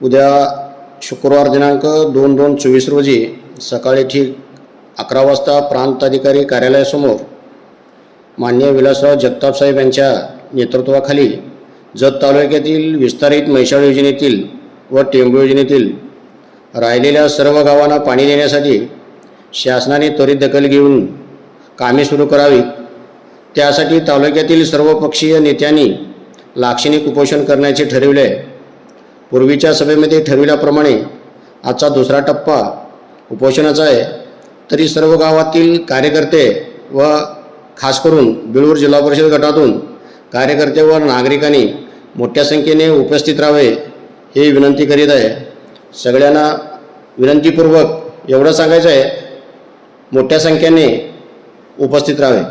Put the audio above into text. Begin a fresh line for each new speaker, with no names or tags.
उद्या शुक्रवार दिनांक दोन दोन चोवीस रोजी सकाळी ठीक अकरा वाजता प्रांताधिकारी कार्यालयासमोर मान्य विलासराव जगतापसाहेब यांच्या नेतृत्वाखाली जत तालुक्यातील विस्तारित मैशाळ योजनेतील व टेंबू योजनेतील राहिलेल्या सर्व गावांना पाणी देण्यासाठी शासनाने त्वरित दखल घेऊन कामे सुरू करावीत. त्यासाठी तालुक्यातील सर्व पक्षीय नेत्यांनी लाक्षणिक उपोषण करण्याचे ठरविले. आहे पूर्वीच्या सभेमध्ये ठरविल्याप्रमाणे आजचा दुसरा टप्पा उपोषणाचा आहे. तरी सर्व गावातील कार्यकर्ते व खास करून बिळूर जिल्हा परिषद गटातून कार्यकर्ते व नागरिकांनी मोठ्या संख्येने उपस्थित राहावे हे विनंती करीत आहे. सगळ्यांना विनंतीपूर्वक एवढं सांगायचं आहे मोठ्या संख्येने उपस्थित राहावे.